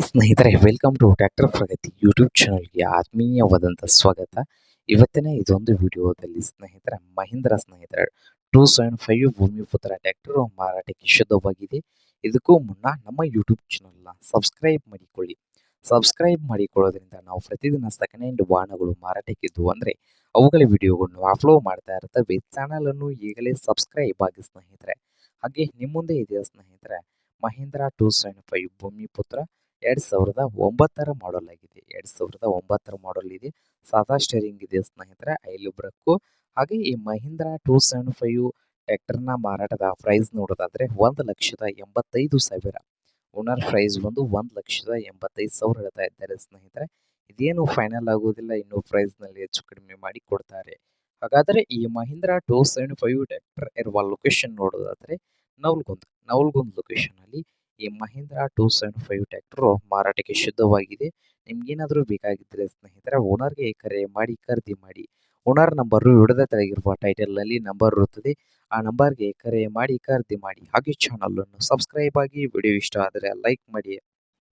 ಸ್ನೇಹಿತರೆ welcome to tractor Pragati YouTube ಚಾನಲ್ಗೆ ಆತ್ಮೀಯವಾದಂಥ ಸ್ವಾಗತ. ಇವತ್ತಿನ ಇದೊಂದು ವಿಡಿಯೋದಲ್ಲಿ ಸ್ನೇಹಿತರೆ, ಮಹೀಂದ್ರ ಸ್ನೇಹಿತರ two seven five Bhumiputra tractor ಮಾರಾಟಕ್ಕೆ ಶುದ್ಧವಾಗಿದೆ. ಇದಕ್ಕೂ ಮುನ್ನ ನಮ್ಮ ಯೂಟ್ಯೂಬ್ ಚಾನಲ್ನ ಸಬ್ಸ್ಕ್ರೈಬ್ ಮಾಡಿಕೊಳ್ಳಿ. ಸಬ್ಸ್ಕ್ರೈಬ್ ಮಾಡಿಕೊಳ್ಳೋದ್ರಿಂದ ನಾವು ಪ್ರತಿದಿನ ಸೆಕೆಂಡ್ ಹ್ಯಾಂಡ್ ವಾಹನಗಳು ಮಾರಾಟಕ್ಕಿದ್ದು ಅಂದರೆ, ಅವುಗಳ ವಿಡಿಯೋಗಳನ್ನು ಅಪ್ಲೋಡ್ ಮಾಡ್ತಾ ಇರ್ತವೆ. ಚಾನಲನ್ನು ಈಗಲೇ ಸಬ್ಸ್ಕ್ರೈಬ್ ಆಗಿ ಸ್ನೇಹಿತರೆ. ಹಾಗೆ ನಿಮ್ಮ ಮುಂದೆ ಇದೆಯಾ ಸ್ನೇಹಿತರೆ, Mahindra two seven five Bhumiputra ಎರಡ್ ಸಾವಿರದ ಒಂಬತ್ತರ ಮಾಡೆಲ್ ಆಗಿದೆ. ಎರಡ್ ಸಾವಿರದ ಒಂಬತ್ತರ ಮಾಡೆಲ್ ಇದೆ. ಸಾದಾ ಸ್ಟೇರಿಂಗ್ ಇದೆ ಸ್ನೇಹಿತರೆ ಐಲು ಬ್ರಕ್ಕು ಹಾಗೆ ಈ ಮಹೀಂದ್ರ ಟೂ ಸೆವೆನ್ ಫೈವ್ ಟ್ರ್ಯಾಕ್ಟರ್ನ ಮಾರಾಟದ ಪ್ರೈಸ್ ನೋಡೋದಾದ್ರೆ ಒಂದು ಲಕ್ಷದ ಎಂಬತ್ತೈದು ಸಾವಿರ. ಓನರ್ ಪ್ರೈಸ್ ಬಂದು ಒಂದು ಲಕ್ಷದ ಎಂಬತ್ತೈದು ಸಾವಿರ ಹೇಳ್ತಾ ಇದ್ದಾರೆ ಸ್ನೇಹಿತರೆ. ಇದೇನು ಫೈನಲ್ ಆಗೋದಿಲ್ಲ, ಇನ್ನು ಪ್ರೈಸ್ನಲ್ಲಿ ಹೆಚ್ಚು ಕಡಿಮೆ ಮಾಡಿ ಕೊಡ್ತಾರೆ. ಹಾಗಾದ್ರೆ ಈ Mahindra two seven five tractor ಇರುವ ಲೊಕೇಶನ್ ನೋಡೋದಾದ್ರೆ ನವಲ್ಗುಂದ್ ನವಲ್ಗುಂದ್ ಲೊಕೇಶನ್ ಅಲ್ಲಿ ಈ Mahindra two seven five tractor ಮಾರಾಟಕ್ಕೆ ಶುದ್ಧವಾಗಿದೆ. ನಿಮ್ಗೇನಾದರೂ ಬೇಕಾಗಿದ್ದರೆ ಸ್ನೇಹಿತರೆ, ಓನರ್ಗೆ ಕರೆ ಮಾಡಿ, ಖರೀದಿ ಮಾಡಿ. ಓನರ್ ನಂಬರು ವಿಡದ ತೆಳಗಿರುವ ಟೈಟಲ್ನಲ್ಲಿ ನಂಬರ್ ಇರುತ್ತದೆ. ಆ ನಂಬರ್ಗೆ ಕರೆ ಮಾಡಿ, ಖರೀದಿ ಮಾಡಿ. ಹಾಗೆ ಚಾನಲನ್ನು ಸಬ್ಸ್ಕ್ರೈಬ್ ಆಗಿ ವಿಡಿಯೋ ಇಷ್ಟ ಆದರೆ ಲೈಕ್ ಮಾಡಿ.